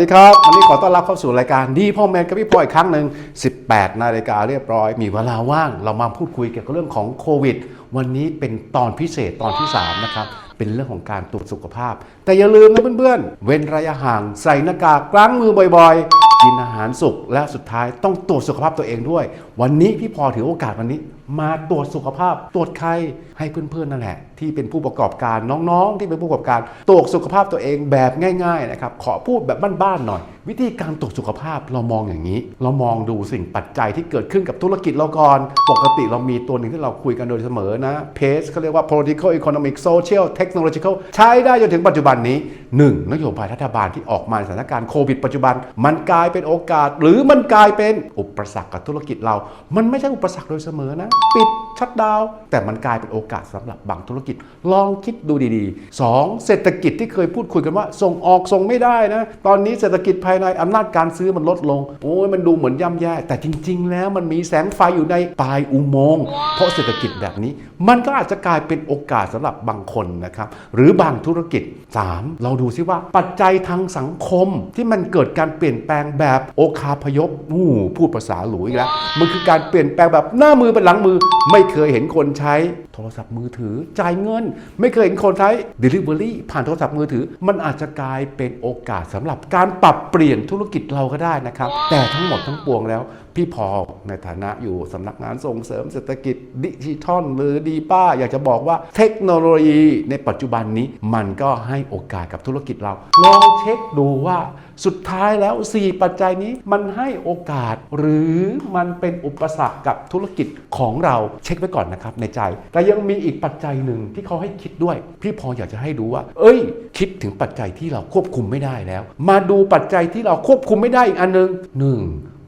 ดีครับวันนี้ขอต้อนรับเข้าสู่รายการดีพ่อแมนกับพี่พลอยอีกครั้งหนึ่ง18 นาฬิกาเรียบร้อย มีเวลาว่าง เรามาพูดคุยเกี่ยวกับเรื่องของโควิด วันนี้เป็นตอนพิเศษตอนที่ 3 นะครับ เป็นเรื่องของการตรวจสุขภาพ แต่อย่าลืมนะเพื่อนๆ เว้นระยะห่างใส่หน้ากากล้างมือบ่อยๆ กินอาหารสุกและสุดท้ายต้องตรวจสุขภาพตัวเองด้วย วันนี้พี่พอถือโอกาสวันนี้ มาตรวจสุขภาพตรวจไข้ให้เพื่อนๆนั่นแหละ ที่เป็นผู้ประกอบการน้องๆ ที่เป็นผู้ประกอบการตรวจสุขภาพตัวเองแบบง่ายๆนะครับขอพูดแบบบ้านๆหน่อย วิธีการตรวจสุขภาพเรามองอย่างนี้ เรามองดูสิ่งปัจจัยที่เกิดขึ้นกับธุรกิจเราก่อนปกติเรามีตัวหนึ่งที่เราคุยกันโดยเสมอนะเพจเขาเรียกว่า political economic social technological ใช้ได้จนถึงปัจจุบันนี้ 1. นโยบายรัฐบาลที่ออกมาในสถานการณ์โควิดปัจจุบัน มันกลายเป็นโอกาส หรือมันกลายเป็นอุปสรรคกับธุรกิจเรา มันไม่ใช่อุปสรรคโดยเสมอนะ ปิดชัดดาวแต่มันกลายเป็นโอกาสสำหรับบางธุรกิจลองคิดดูดีๆ 2. เศรษฐกิจที่เคยพูดคุยกันว่า ส่งออกส่งไม่ได้นะ ตอนนี้เศรษฐกิจภายในอำนาจการซื้อมันลดลง โอ้ยมันดูเหมือนย่ำแย่ แต่จริง ๆ แล้วมันมีแสงไฟอยู่ในปลายอุโมงค์เพราะเศรษฐกิจแบบนี้ มันก็อาจจะกลายเป็นโอกาสสำหรับบางคนนะครับหรือบางธุรกิจ 3. เราดูซิว่าปัจจัยทางสังคมที่มันเกิดการเปลี่ยนแปลงแบบโอคาพยพอู้พูดภาษาหลุยแล้ว มันคือการเปลี่ยนแปลงแบบหน้ามือเป็นหลังมือ ไม่เคยเห็นคนใช้โทรศัพท์มือถือจ่ายเงิน ไม่เคยเห็นคนใช้ Delivery ผ่านโทรศัพท์มือถือ มันอาจจะกลายเป็นโอกาสสำหรับการปรับเปลี่ยนธุรกิจเราก็ได้นะครับ แต่ทั้งหมดทั้งปวงแล้ว พี่พอในฐานะอยู่สำนักงานส่งเสริมเศรษฐกิจดิจิทัลหรือดีป้า อยากจะบอกว่าเทคโนโลยีในปัจจุบันนี้มันก็ให้โอกาสกับธุรกิจเราลองเช็คดูว่า สุดท้ายแล้ว 4 ปัจจัยนี้มันให้โอกาส หรือมันเป็นอุปสรรคกับธุรกิจของเราเช็คไว้ก่อนนะครับในใจ แต่ยังมีอีกปัจจัยหนึ่งที่เขาให้คิดด้วย พี่พออยากจะให้ดูว่า เอ้ย คิดถึงปัจจัยที่เราควบคุมไม่ได้แล้ว มาดูปัจจัยที่เราควบคุมไม่ได้อีกอันหนึงหนึ่ง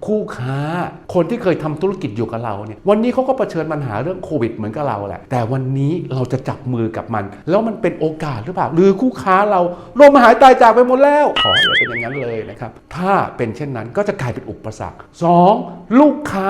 คู่ค้า คนที่เคยทำธุรกิจอยู่กับเราเนี่ยวันนี้เขาก็เผชิญปัญหาเรื่องโควิดเหมือนกับเราแหละ แต่วันนี้เราจะจับมือกับมัน แล้วมันเป็นโอกาสหรือเปล่า หรือคู่ค้าเราลมหายตายจากไปหมดแล้ว ขออย่าเป็นอย่างนั้นเลยนะครับ ถ้าเป็นเช่นนั้นก็จะกลายเป็นอุปสรรค 2. ลูกค้า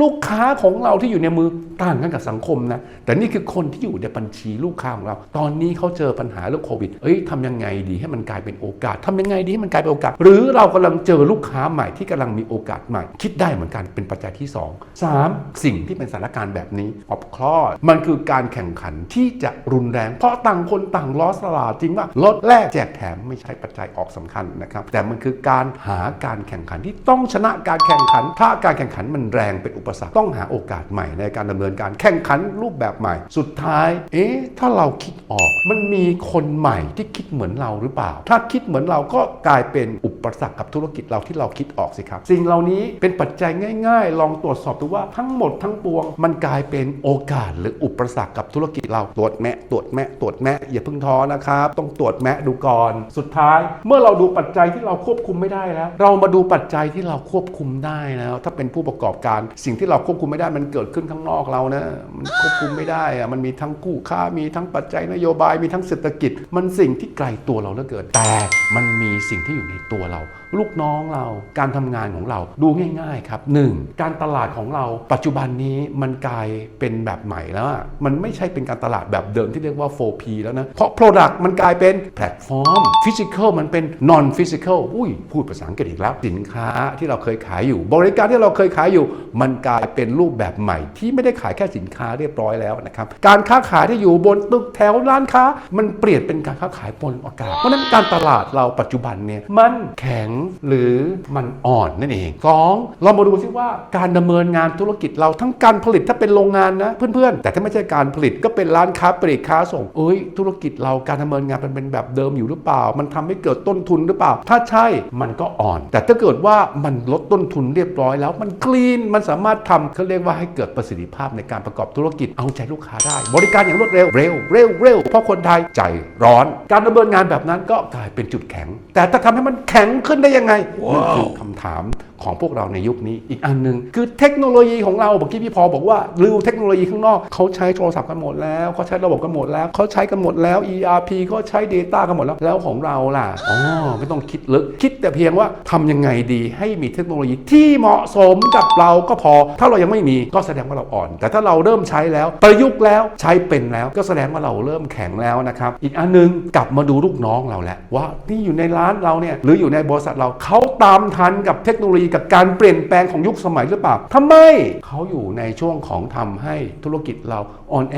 ลูกค้าของเราที่อยู่ในมือต่างกันกับสังคมนะ แต่นี่คือคนที่อยู่ในบัญชีลูกค้าของเรา ตอนนี้เขาเจอปัญหาเรื่องโควิด เอ้ยทำยังไงดีให้มันกลายเป็นโอกาสทำยังไงดีให้มันกลายเป็นโอกาส หรือเรากำลังเจอลูกค้าใหม่ที่กำลังมีโอกาสใหม่ คิดได้เหมือนกันเป็นปัจจัยที่ 2 3. สิ่งที่เป็นสถานการณ์แบบนี้อบคลอดมันคือการแข่งขันที่จะรุนแรง เพราะต่างคนต่างล้อสลาดจริงว่าลดแลกแจกแถมไม่ใช่ปัจจัยออกสำคัญนะครับ แต่มันคือการหาการแข่งขันที่ต้องชนะการแข่งขัน ถ้าการแข่งขันมันแรงเป็นอุปสรรคต้องหาโอกาสใหม่ในการดำเนินการแข่งขันรูปแบบใหม่ สุดท้าย เอ๊ะถ้าเราคิดออก มันมีคนใหม่ที่คิดเหมือนเราหรือเปล่า ถ้าคิดเหมือนเราก็กลายเป็นอุปสรรคกับธุรกิจเราที่เราคิดออกสิครับ สิ่งเหล่านี้เป็นปัจจัยง่าย ๆ ลองตรวจสอบดูว่าทั้งหมดทั้งปวง มันกลายเป็นโอกาสหรืออุปสรรคกับธุรกิจเราตรวจแมะตรวจแมะตรวจแมะอย่าเพิ่งท้อนะครับ ต้องตรวจแมะดูก่อน สุดท้าย เมื่อเราดูปัจจัยที่เราควบคุมไม่ได้แล้ว เรามาดูปัจจัยที่เราควบคุมได้แล้วถ้าเป็นผู้ประกอบการสิ่งที่เราควบคุมไม่ได้มันเกิดขึ้นข้างนอกเรานะมันควบคุมไม่ได้อะมันมีทั้งกู้ค่ามีทั้งปัจจัยนโยบายมีทั้งเศรษฐกิจ มันสิ่งที่ไกลตัวเราเหลือเกินแต่มันมีสิ่งที่อยู่ในตัวเรา ลูกน้องเรา การทำงานของเราดูง่าย ๆ ครับ 1. การตลาดของเราปัจจุบันนี้มันกลายเป็นแบบใหม่แล้ว มันไม่ใช่เป็นการตลาดแบบเดิมที่เรียกว่า 4P แล้วนะ เพราะ Product มันกลายเป็นแพลตฟอร์ม Physical มันเป็น Non Physical อุ้ย พูดภาษาอังกฤษอีกแล้ว สินค้าที่เราเคยขายอยู่ บริการที่เราเคยขายอยู่ มันกลายเป็นรูปแบบใหม่ ที่ไม่ได้ขายแค่สินค้าเรียบร้อยแล้วนะครับการค้าขายที่อยู่บนตึกแถวร้านค้า มันเปลี่ยนเป็นการค้าขายบนอากาศเพราะฉะนั้นการตลาดเราปัจจุบันเนี่ยมันแข็งหรือมันอ่อนนั่นเองสองเรามาดูซิว่าการดำเนินงานธุรกิจเราทั้งการผลิตถ้าเป็นโรงงานนะเพื่อนๆ แต่ถ้าไม่ใช่การผลิตก็เป็นร้านค้าปลีกค้าส่งเอ้ยธุรกิจเราการดำเนินงานมันเป็นแบบเดิมอยู่หรือเปล่า มันทำให้เกิดต้นทุนหรือเปล่า ถ้าใช่มันก็อ่อน แต่ถ้าเกิดว่ามันลดต้นทุนเรียบร้อยแล้ว มันคลีนมันสามารถทำเขาเรียกว่าให้เกิดประสิทธิภาพในการประกอบธุรกิจเอาใจลูกค้าได้ บริการอย่างรวดเร็วเร็วเร็วเร็วเพราะคนไทยใจร้อน การดำเนินงานแบบนั้นก็กลายเป็นจุดแข็ง แต่ถ้าทำให้มันแข็งขึ้นได้ยังไงนั่นคือคำถำถามของพวกเราในยุคนี้อีกอันหนึ่งคือเทคโนโลยีของเราเมื่อกี้พี่พอบอกว่าลือเทคโนโลยีข้างนอกเขาใช้โทรศัพท์กันหมดแล้วเขาใช้ระบบกันหมดแล้วเขาใช้กันหมดแล้ว ERP ก็ใช้ Data กันหมดแล้วแล้วของเราล่ะอ๋อไม่ต้องคิดลึก คิดแต่เพียงว่าทำยังไงดีให้มีเทคโนโลยีที่เหมาะสมกับเราก็พอ ถ้าเรายังไม่มีก็แสดงว่าเราอ่อน แต่ถ้าเราเริ่มใช้แล้ว ประยุกต์แล้วใช้เป็นแล้วก็แสดงว่าเราเริ่มแข็งแล้วนะครับอีกอันนึงกลับมาดูลูกน้องเราแหละว่าที่อยู่ในร้านเราเนี่ยหรืออยู่ในบริษัทเราเขาตามทันกับเทคโนโลยีกับการเปลี่ยนแปลงของยุคสมัยหรือเปล่าทำไมเขาอยู่ในช่วงของทำให้ธุรกิจเราออนแอ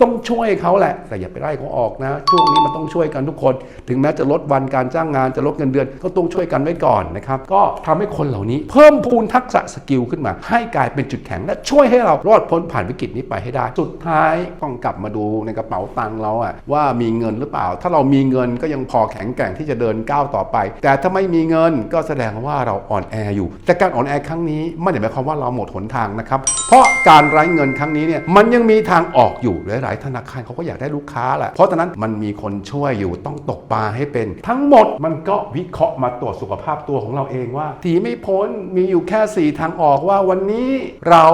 ต้องช่วยเขาแหละ แต่อย่าไปไล่เขาออกนะ ช่วงนี้มันต้องช่วยกันทุกคน ถึงแม้จะลดวันการจ้างงานจะลดเงินเดือน ก็ต้องช่วยกันไว้ก่อนนะครับ ก็ทำให้คนเหล่านี้ เพิ่มพูนทักษะสกิลขึ้นมา ให้กลายเป็นจุดแข็งและช่วยให้เรารอดพ้นผ่านวิกฤตนี้ไปให้ได้ สุดท้ายต้องกลับมาดูในกระเป๋าตังค์เราอะว่ามีเงินหรือเปล่า ถ้าเรามีเงินก็ยังพอแข็งแกร่งที่จะเดินก้าวต่อไป แต่ถ้าไม่มีเงินก็แสดงว่าเราอ่อนแออยู่ แต่การอ่อนแอครั้งนี้ไม่ได้หมายความว่าเราหมดหนทางนะครับ เพราะการไร้เงินครั้งนี้เนี่ยมันยังมีทางออกอยู่หลายๆธนาคารเขาก็อยากได้ลูกค้าแหละเพราะฉะนั้นมันมีคนช่วยอยู่ต้องตกปลาให้เป็น ทั้งหมดมันก็วิเคราะห์มาตรวจสุขภาพตัวของเราเองว่าทีไม่พ้นมีอยู่แค่ 4 ทางออกว่าวันนี้เรา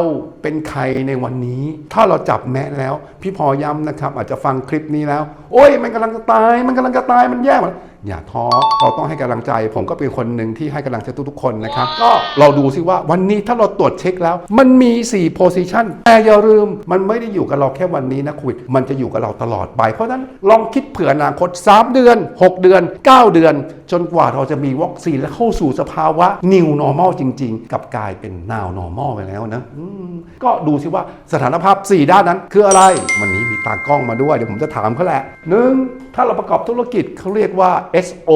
เป็นใครในวันนี้ ถ้าเราจับแม้แล้ว พี่พอย้ำนะครับ อาจจะฟังคลิปนี้แล้ว โอ้ยมันกำลังจะตาย มันกำลังจะตายมันแย่หมดอย่าท้อเราต้องให้กำลังใจ ผมก็เป็นคนหนึ่งที่ให้กำลังใจทุกๆคนนะครับก็เราดูซิว่าวันนี้ถ้าเราตรวจเช็คแล้ว มันมี 4 position แต่อย่าลืมมันไม่ได้อยู่กับเราแค่วันนี้นะคุยมันจะอยู่กับเราตลอดไป เพราะฉะนั้นลองคิดเผื่ออนาคต 3 เดือน 6 เดือน 9 เดือน จนกว่าเราจะมีวัคซีนและเข้าสู่สภาวะ new normal จริง ๆ กับกลายเป็น now normal ไปแล้วนะอืมก็ดูซิว่าสถานภาพ 4 ด้านนั้น คืออะไรวันนี้มีตากล้องมาด้วยเดี๋ยวผมจะถามเขาแหละหนึ่งถ้าเราประกอบธุรกิจเขาเรียกว่า SO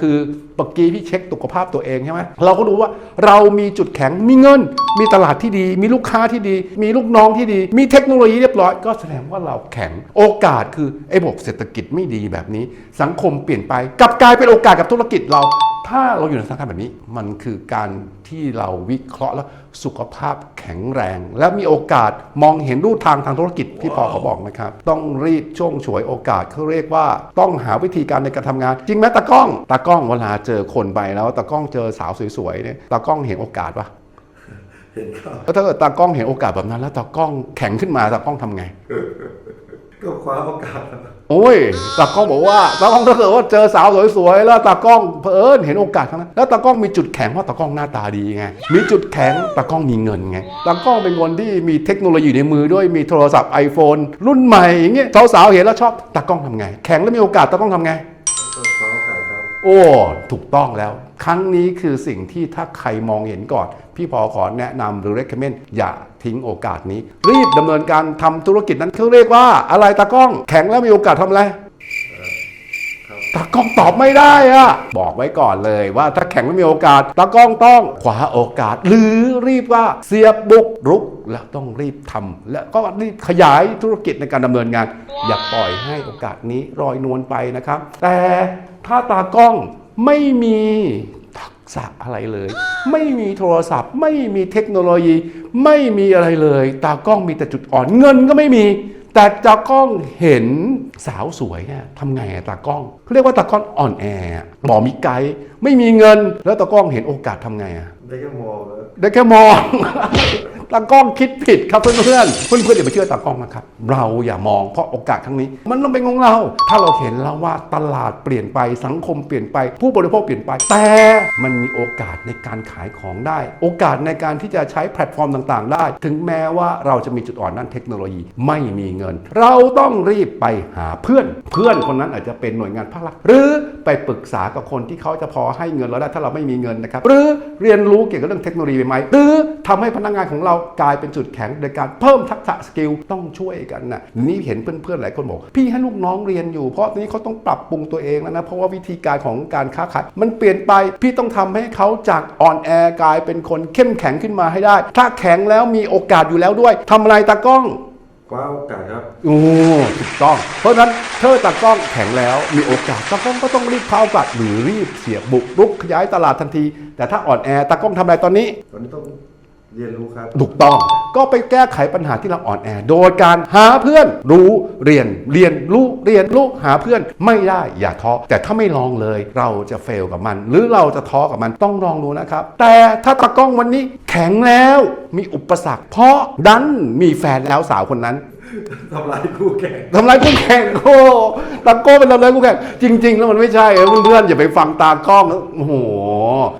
คือเมื่อกี้พี่เช็คสุขภาพตัวเองใช่ไหมเราก็รู้ว่าเรามีจุดแข็งมีเงิน มีตลาดที่ดี มีลูกค้าที่ดี มีลูกน้องที่ดี มีเทคโนโลยีเรียบร้อย ก็แสดงว่าเราแข็งโอกาสคือไอ้ระบบเศรษฐกิจไม่ดีแบบนี้ สังคมเปลี่ยนไปกลับกลายเป็นโอกาสกับธุรกิจเรา ถ้าเราอยู่ในสถานการณ์แบบนี้ มันคือการที่เราวิเคราะห์แล้วสุขภาพแข็งแรง และมีโอกาสมองเห็นรูทางทางธุรกิจพี่พอเขาบอกนะครับ ต้องรีบช่วงฉวยโอกาสเขาเรียกว่าต้องหาวิธีการในการทำงาน จริงไหมตากล้องตากล้องเวลาเจอคนไปแล้วตากล้องเจอสาวสวยๆเนี่ยตากล้องเห็นโอกาสปะเห็นครับแล้วถ้าเกิดตากล้องเห็นโอกาสแบบนั้น แล้วตากล้องแข็งขึ้นมาตากล้องทำไง ก็คว้าโอกาสครับโอ้ยตากล้องบอกว่าตากล้องถ้าเกิดว่าเจอสาวสวยๆแล้วตากล้องเผอิญเห็นโอกาสทั้งนั้นแล้วตากล้องมีจุดแข็งเพราะตากล้องหน้าตาดีไงมีจุดแข็งตากล้องมีเงินไงตากล้องเป็นคนที่มีเทคโนโลยีในมือด้วยมีโทรศัพท์ iPhone รุ่นใหม่อย่างเงี้ยสาวๆเห็นแล้วชอบตากล้องทำไง แข็งแล้วมีโอกาสตากล้องทำไง ก็คว้าโอกาสครับ โอ้ ถูกต้องแล้ว ครั้งนี้คือสิ่งที่ถ้าใครมองเห็นก่อน พี่พอขอแนะนำหรือ recommend อย่าทิ้งโอกาสนี้ รีบดำเนินการทำธุรกิจนั้นเขาเรียกว่าอะไรตากล้องแข็งแล้วมีโอกาสทำอะไรตากล้องตอบไม่ได้อะบอกไว้ก่อนเลยว่าถ้าแข่งไม่มีโอกาสตากล้องต้องคว้าโอกาส หรือรีบว่าเสียบบุกรุกแล้วต้องรีบทำและก็รีบขยายธุรกิจในการดำเนินงาน อย่าปล่อยให้โอกาสนี้ลอยนวลไปนะครับ แต่ถ้าตากล้องไม่มี ทักษะอะไรเลย ไม่มีโทรศัพท์ ไม่มีเทคโนโลยี ไม่มีอะไรเลย ตากล้องมีแต่จุดอ่อนเงินก็ไม่มี แต่ตากล้องเห็นสาวสวยเนี่ยทำไงอะตากล้องเขาเรียกว่าตากล้องอ่อนแออะบอกมีไกด์ไม่มีเงิน แล้วตากล้องเห็นโอกาสทำไงอะได้แค่มองแล้วได้แค่มอง ตากล้องคิดผิดครับเพื่อนๆเพื่อนๆอย่าไปเชื่อตากล้องนะครับ เราอย่ามองเพราะโอกาสครั้งนี้ มันต้องเป็นของเรา ถ้าเราเห็นแล้วว่าตลาดเปลี่ยนไปสังคมเปลี่ยนไป ผู้บริโภคเปลี่ยนไป แต่มันมีโอกาสในการขายของได้ โอกาสในการที่จะใช้แพลตฟอร์มต่างๆ ได้ ถึงแม้ว่าเราจะมีจุดอ่อนด้านเทคโนโลยีไม่มีเงิน เราต้องรีบไปหาเพื่อน เพื่อนคนนั้นอาจจะเป็นหน่วยงานภาครัฐหรือไปปรึกษากับคนที่เขาจะพอให้เงินเราได้ถ้าเราไม่มีเงินนะครับ หรือเรียนรู้เกี่ยวกับเรื่องเทคโนโลยีใหม่หรือทำให้พนักงานของเรากลายเป็นจุดแข็งโดยการเพิ่มทักษะสกิลต้องช่วยกันนะนี่เห็นเพื่อนๆหลายคนบอกพี่ให้ลูกน้องเรียนอยู่ เพราะตอนนี้เขาต้องปรับปรุงตัวเองแล้วนะเพราะว่าวิธีการของการค้าขายมันเปลี่ยนไปพี่ต้องทำให้เขาจากอ่อนแอกลายเป็นคนเข้มแข็งขึ้นมาให้ได้ ถ้าแข็งแล้วมีโอกาสอยู่แล้วด้วยทำอะไรตากล้อง คว้าโอกาสครับโอ้ถูกต้อง เพราะฉะนั้นเธอตากล้องแข็งแล้วมีโอกาสตากล้องก็ต้องรีบเข้าโอกาสหรือรีบเสียบบุกรุกขยายตลาดทันที แต่ถ้าอ่อนแอตากล้องทำอะไรตอนนี้ ตอนนี้ต้อง เรียนรู้ครับ ถูกต้องก็ไปแก้ไขปัญหาที่เราอ่อนแอ โดยการหาเพื่อนรู้เรียนเรียนรู้เรียนรู้หาเพื่อนไม่ได้อย่าท้อแต่ถ้าไม่ลองเลยเราจะเฟลกับมัน หรือเราจะท้อกับมันต้องลองดูนะครับ แต่ถ้าตะกล้องวันนี้แข็งแล้วมีอุปสรรค เพราะดันมีแฟนแล้วสาวคนนั้น ทำลายคู่แข่งทำร้ายคู่แข่งโอ้ตาโก้เป็นทำร้ายคู่แข่งจริง ๆ แล้วมันไม่ใช่เพื่อนๆอย่าไปฟังตากล้องโอ้โห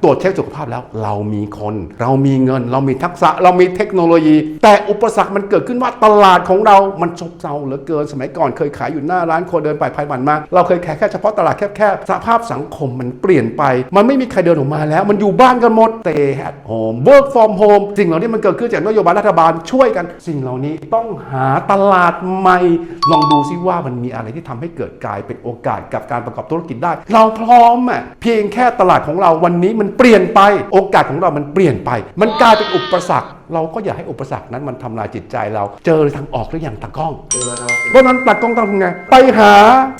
ตรวจเช็คสุขภาพแล้ว เรามีคน เรามีเงิน เรามีทักษะเรามีเทคโนโลยี แต่อุปสรรคมันเกิดขึ้นว่าตลาดของเรามันซบเซาเหลือเกินสมัยก่อนเคยขายอยู่หน้าร้านคนเดินไปภายมันมา เราเคยขายแค่เฉพาะตลาดแคบๆสภาพสังคมมันเปลี่ยนไป มันไม่มีใครเดินออกมาแล้ว มันอยู่บ้านกันหมด stay at home work from home สิ่งเหล่านี้มันเกิดขึ้นจากนโยบายรัฐบาลช่วยกัน สิ่งเหล่านี้ต้องหาตลาดใหม่ ลองดูซิว่ามันมีอะไรที่ทำให้เกิดกลายเป็นโอกาสกับการประกอบธุรกิจได้ เราพร้อมอะเพียงแค่ตลาดของเราวันนี้มันเปลี่ยนไป โอกาสของเรามันเปลี่ยนไป มันกลายเป็นอุปสรรคเราก็อย่าให้อุปสรรคนั้นมันทำลายจิตใจเรา เจอทางออกหรือยังตากล้องเพราะนั้นตากล้องต้องทำไง ไปหา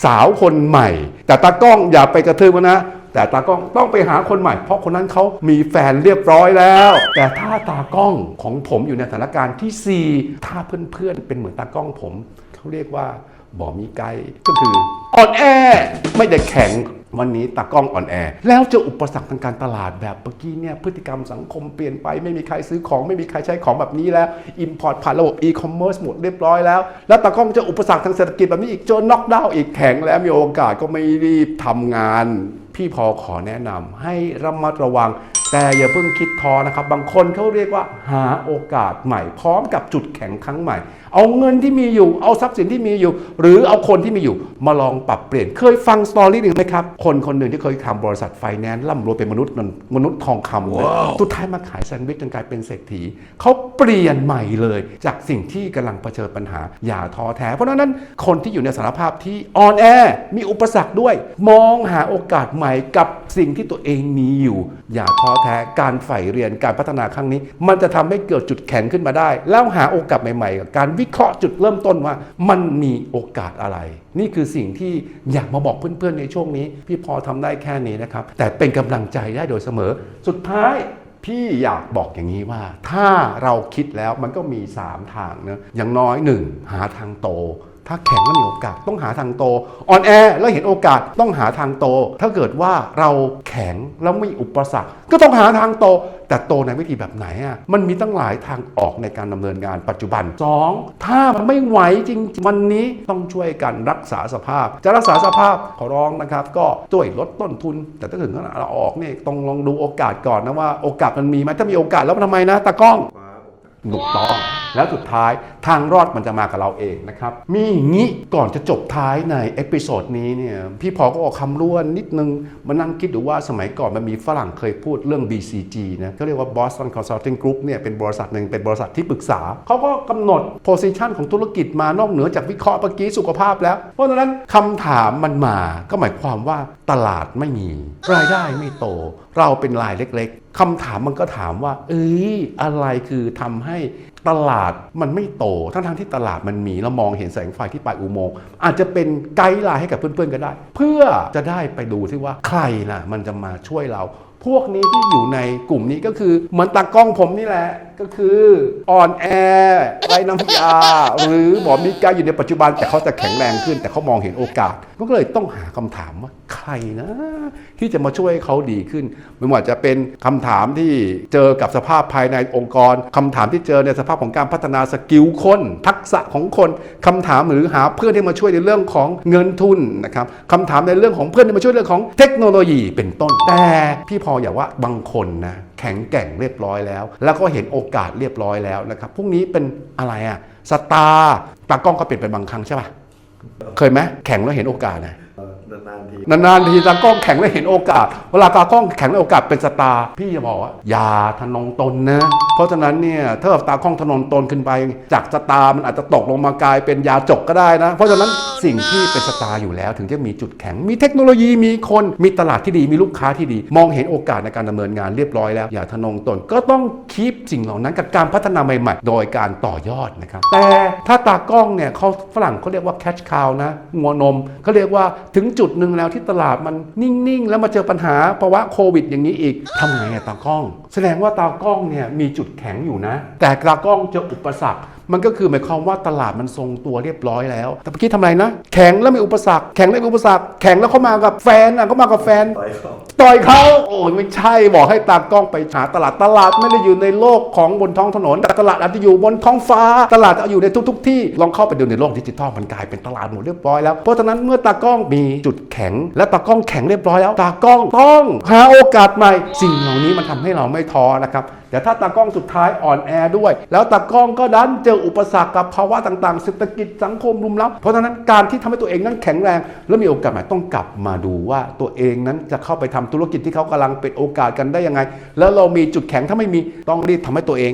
สาวคนใหม่ แต่ตากล้องอย่าไปกระทืบมันนะ แต่ตากล้องต้องไปหาคนใหม่ เพราะคนนั้นเขามีแฟนเรียบร้อยแล้ว แต่ถ้าตากล้องของผมอยู่ในสถานการณ์ที่ 4 ถ้าเพื่อนๆ เป็นเหมือนตากล้องผม เขาเรียกว่าบ่มีไกลก็คืออ่อนแอไม่ได้แข็งวันนี้ตากล้องอ่อนแอ แล้วเจออุปสรรคทางการตลาดแบบเมื่อกี้เนี่ยพฤติกรรมสังคมเปลี่ยนไป ไม่มีใครซื้อของไม่มีใครใช้ของแบบนี้แล้วอิมพอร์ตผ่านระบบอีคอมเมิร์ซหมดเรียบร้อยแล้ว แล้วตากล้องเจออุปสรรคทางเศรษฐกิจแบบนี้อีกเจอน็อกดาวน์อีกแข็งแล้วมีโอกาสก็ไม่รีบทำงาน พี่พอขอแนะนำให้ระมัดระวัง แต่อย่าเพิ่งคิดท้อนะครับ บางคนเขาเรียกว่าหาโอกาสใหม่ พร้อมกับจุดแข็งครั้งใหม่ เอาเงินที่มีอยู่ เอาทรัพย์สินที่มีอยู่ หรือเอาคนที่มีอยู่ มาลองปรับเปลี่ยน เคยฟังสตอรี่หนึ่งไหมครับ คนคนหนึ่งที่เคยทำบริษัทไฟแนนซ์ร่ำรวยเป็นมนุษย์เงินมนุษย์ทองคำเลยสุดท้ายมาขายแซนด์วิชจนกลายเป็นเศรษฐีเขาเปลี่ยนใหม่เลย จากสิ่งที่กำลังเผชิญปัญหาอย่าท้อแท้ เพราะฉะนั้นคนที่อยู่ในสถานภาพที่อ่อนแอมีอุปสรรคด้วย มองหาโอกาสใหม่กับสิ่งที่ตัวเองมีอยู่ อย่าท้อแท้การใฝ่เรียนการพัฒนาครั้งนี้ มันจะทำให้เกิดจุดแข็งขึ้นมาได้ แล้วหาโอกาสใหม่ๆกับการวิเคราะห์จุดเริ่มต้นว่า มันมีโอกาสอะไร นี่คือสิ่งที่อยากมาบอกเพื่อนๆในช่วงนี้ พี่พอทำได้แค่นี้นะครับแต่เป็นกำลังใจได้โดยเสมอ สุดท้ายพี่อยากบอกอย่างนี้ว่า ถ้าเราคิดแล้วมันก็มี 3 ทางนะอย่างน้อย 1 หาทางโต ถ้าแข็งแล้วมีโอกาสต้องหาทางโตอ่อนแอแล้วเห็นโอกาสต้องหาทางโต ถ้าเกิดว่าเราแข็งแล้วไม่มีอุปสรรค ก็ต้องหาทางโต แต่โตในวิธีแบบไหนอะมันมีตั้งหลายทางออกในการดำเนินงานปัจจุบัน 2. ถ้ามันไม่ไหวจริงวันนี้ต้องช่วยกันรักษาสภาพ จะรักษาสภาพขอร้องนะครับ ก็ช่วยลดต้นทุน แต่ถ้าถึงขนาดเราออกเนี่ยต้องลองดูโอกาสก่อนนะว่าโอกาสมันมีไหมถ้ามีโอกาสแล้วมันทำไมนะตากล้องคว้าโอกาสถูกต้องแล้วสุดท้าย ทางรอดมันจะมากับเราเองนะครับ มีอย่างนี้ก่อนจะจบท้ายในเอพิโซดนี้เนี่ยพี่พอก็ออกคำล้วนนิดนึงมานั่งคิดดูว่าสมัยก่อนมันมีฝรั่งเคยพูดเรื่อง BCG นะเขาเรียกว่า Boston Consulting Group เนี่ยเป็นบริษัทหนึ่งเป็นบริษัทที่ปรึกษา เขาก็กำหนด position ของธุรกิจมานอกเหนือจากวิเคราะห์เมื่อกี้สุขภาพแล้ว เพราะฉะนั้นคำถามมันมาก็หมายความว่าตลาดไม่มี รายได้ไม่โต เราเป็นรายเล็ก ๆคำถามมันก็ถามว่า เอ้ยอะไรคือทำให้ ตลาดมันไม่โต ทั้งๆที่ตลาดมันมีเรามองเห็นแสงไฟที่ปลายอุโมงค์อาจจะเป็นไกด์ไลน์ให้กับเพื่อนๆก็ได้ เพื่อจะได้ไปดูที่ว่าใครล่ะมันจะมาช่วยเรา พวกนี้ที่อยู่ในกลุ่มนี้ก็คือเหมือนตากล้องผมนี่แหละก็คืออ่อนแอไรน้ำยา หรือหมอมีกาอยู่ในปัจจุบันแต่เขาจะแข็งแรงขึ้น แต่เขามองเห็นโอกาสก็เลยต้องหาคำถามว่าใครนะ ที่จะมาช่วยเขาดีขึ้นไม่ว่าจะเป็นคำถามที่เจอกับสภาพภายในองค์กรคำถามที่เจอในสภาพของการพัฒนาสกิลคน ทักษะของคนคำถามหรือหาเพื่อนที่มาช่วยในเรื่องของเงินทุนนะครับคำถามในเรื่องของเพื่อนที่มาช่วยเรื่องของเทคโนโลยีเป็นต้นแต่พี่พออยาว่าบางคนนะ แข็งแกร่งเรียบร้อยแล้ว แล้วก็เห็นโอกาสเรียบร้อยแล้วนะครับพวกนี้เป็นอะไรอะสตาร์ตากล้องก็เปลี่ยนเป็นบางครั้งใช่ปะเคยไหมแข่งแล้วเห็นโอกาสนะ นานๆทีนานๆทีตากล้องแข็งแล้เห็นโอกาส เวลาตากล้องแข็งแล้โอกาสเป็นสตาร์พี่จะบอกว่าอย่าทะนงตนนะ เพราะฉะนั้นเนี่ยถ้าตากล้องทะนงตนขึ้นไป จากสตาร์มันอาจจะตกลงมากลายเป็นยาจกก็ได้นะ เพราะฉะนั้นสิ่งที่เป็นสตาร์อยู่แล้ว ถึงจะมีจุดแข็ง มีเทคโนโลยีมีคนมีตลาดที่ดีมีลูกค้าที่ดี มองเห็นโอกาสในการดำเนินงานเรียบร้อยแล้ว อย่าทะนงตนก็ต้องคีปสิ่งเหล่านั้นกับการพัฒนาใหม่ๆ โดยการต่อยอดนะครับแต่ถ้าตากล้องเนี่ยเขาฝรั่งเขาเรียกว่า catch cow นะงัวนมเขาเรียกว่าถึงจุดุดหนึ่งแล้วที่ตลาดมันนิ่ง ๆ แล้วมาเจอปัญหาภาวะโควิดอย่างนี้อีกทำไงอะตากล้อง แสดงว่าตากล้องเนี่ยมีจุดจุดแข็งอยู่นะ แต่ตากล้องเจออุปสรรค มันก็คือหมายความว่าตลาดมันทรงตัวเรียบร้อยแล้ว แต่เมื่อกี้ทำอะไรนะ แข็งแล้วมีอุปสรรค แข็งแล้วมีอุปสรรค แข็งแล้วเขามากับแฟนอะเขามากับแฟน ต่อยเขาต่อยเขาโอ้ยไม่ใช่บอกให้ตากล้องไปหาตลาดตลาดไม่ได้อยู่ในโลกของบนท้องถนน แต่ตลาดอาจจะอยู่บนท้องฟ้า ตลาดอาจจะอยู่ในทุก ๆ ที่ ลองเข้าไปดูในโลกดิจิทัลมันกลายเป็นตลาดหมดเรียบร้อยแล้ว เพราะฉะนั้นเมื่อตากล้องมีจุดแข็ง และตากล้องแข็งเรียบร้อยแล้ว ตากล้องต้องหาโอกาสใหม่ สิ่งเหล่านี้มันทำให้เราไม่ท้อนะครับ แต่ถ้าตากล้องสุดท้ายอ่อนแอด้วย แล้วตากล้องก็ดันเจออุปสรรคกับภาวะต่างๆเศรษฐกิจสังคมรุมเร้าเพราะฉะนั้นการที่ทำให้ตัวเองนั้นแข็งแรง และมีโอกาสใหม่ต้องกลับมาดูว่าตัวเองนั้นจะเข้าไปทำธุรกิจที่เขากำลังเป็นโอกาสกันได้ยังไง แล้วเรามีจุดแข็งถ้าไม่มีต้องรีบทำให้ตัวเอง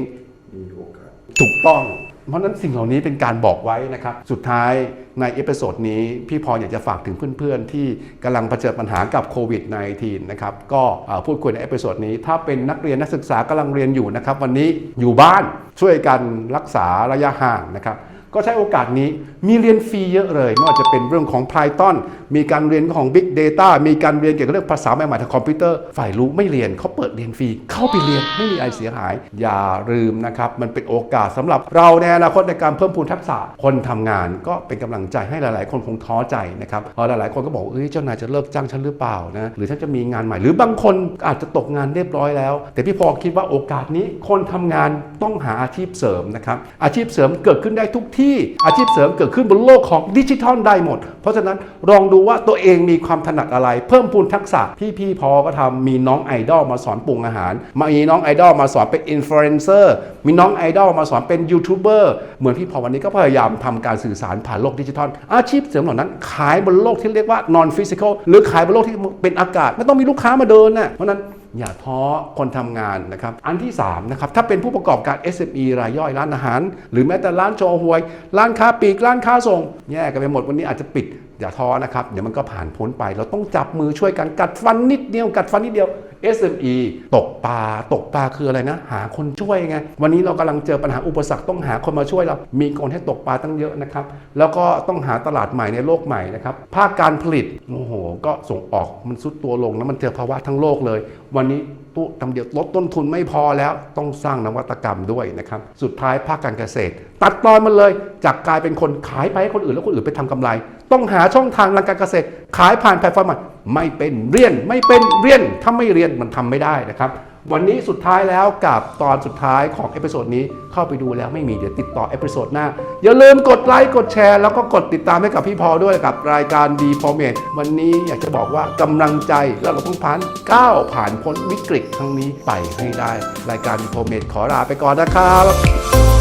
มีโอกาสถูกต้อง เพราะนั้นสิ่งเหล่านี้เป็นการบอกไว้นะครับ สุดท้ายในเอพิโซดนี้พี่พรอยากจะฝากถึงเพื่อนๆ ที่กำลังเผชิญปัญหากับโควิด -19 นะครับ ก็พูดคุยในเอพิโซดนี้ ถ้าเป็นนักเรียนนักศึกษากำลังเรียนอยู่นะครับ วันนี้อยู่บ้านช่วยกันรักษาระยะห่างนะครับ ก็ใช้โอกาสนี้มีเรียนฟรีเยอะเลยไม่ว่าจะเป็นเรื่องของ Python มีการเรียนของ Big Data มีการเรียนเกี่ยวกับเรื่องภาษาใหม่ๆทางคอมพิวเตอร์ ฝ่ายรู้ไม่เรียนเขาเปิดเรียนฟรี เข้าไปเรียนไม่มีอะไรเสียหาย อย่าลืมนะครับ มันเป็นโอกาสสำหรับเราในอนาคตในการเพิ่มพูนทักษะคนทำงาน ก็เป็นกำลังใจให้หลาย ๆ คนคงท้อใจนะครับเพราะหลาย ๆ คนก็บอกเอ้ยเจ้านายจะเลิกจ้างฉันหรือเปล่านะหรือฉันจะมีงานใหม่ หรือบางคนอาจจะตกงานเรียบร้อยแล้ว แต่พี่พอคิดว่าโอกาสนี้คนทำงานต้องหาอาชีพเสริมนะครับอาชีพเสริมเกิดขึ้นได้ทุกที่อาชีพเสริมเกิดขึ้นบนโลกของดิจิทัลได้หมด เพราะฉะนั้นลองดูว่าตัวเองมีความถนัดอะไร เพิ่มพูนทักษะพี่พี่พอก็ทำมีน้องไอดอลมาสอนปรุงอาหาร มีน้องไอดอลมาสอนเป็นอินฟลูเอนเซอร์มีน้องไอดอลมาสอนเป็นยูทูบเบอร์เหมือนพี่พอวันนี้ก็พยายามทำการสื่อสารผ่านโลกดิจิทัล อาชีพเสริมเหล่านั้นขายบนโลกที่เรียกว่า non physical หรือขายบนโลกที่เป็นอากาศไม่ต้องมีลูกค้ามาเดินนะเพราะฉะนั้น อย่าท้อคนทำงานนะครับ อันที่3นะครับถ้าเป็นผู้ประกอบการ SME รายย่อยร้านอาหาร หรือแม้แต่ร้านโชว์หวย ร้านค้าปลีกร้านค้าส่งแย่กันไปหมดวันนี้อาจจะปิด อย่าท้อนะครับ เดี๋ยวมันก็ผ่านพ้นไป เราต้องจับมือช่วยกันกัดฟันนิดเดียว กัดฟันนิดเดียว SME ตกปลาตกปลาคืออะไรนะ หาคนช่วยไง วันนี้เรากำลังเจอปัญหาอุปสรรคต้องหาคนมาช่วยเรา มีคนให้ตกปลาตั้งเยอะนะครับ แล้วก็ต้องหาตลาดใหม่ในโลกใหม่นะครับ ภาคการผลิตโอ้โห ก็ส่งออกมันซุดตัวลงแล้วมันเจอภาวะทั้งโลกเลย วันนี้ ตู้ทำเดียวลดต้นทุนไม่พอแล้วต้องสร้างนวัตกรรมด้วยนะครับสุดท้ายภาคการเกษตร ตัดตอนมันเลยจากกลายเป็นคนขายไปให้คนอื่นแล้วคนอื่นไปทำกำไร ต้องหาช่องทางทางการเกษตร ขายผ่านแพลตฟอร์มไม่เป็นเรียนไม่เป็นเรียนถ้าไม่เรียนมันทำไม่ได้นะครับ วันนี้สุดท้ายแล้วกับตอนสุดท้ายของเอพิโซดนี้เข้าไปดูแล้วไม่มีเดี๋ยวติดต่อเอพิโซดหน้า อย่าลืมกดไลค์กดแชร์แล้วก็กดติดตามให้กับพี่พอด้วยกับรายการดีพอเมดวันนี้อยากจะบอกว่ากำลังใจแล้วเราต้องผ่านก้าวผ่านพ้นวิกฤตครั้งนี้ไปให้ได้ รายการดีพอเมดขอลาไปก่อนนะครับ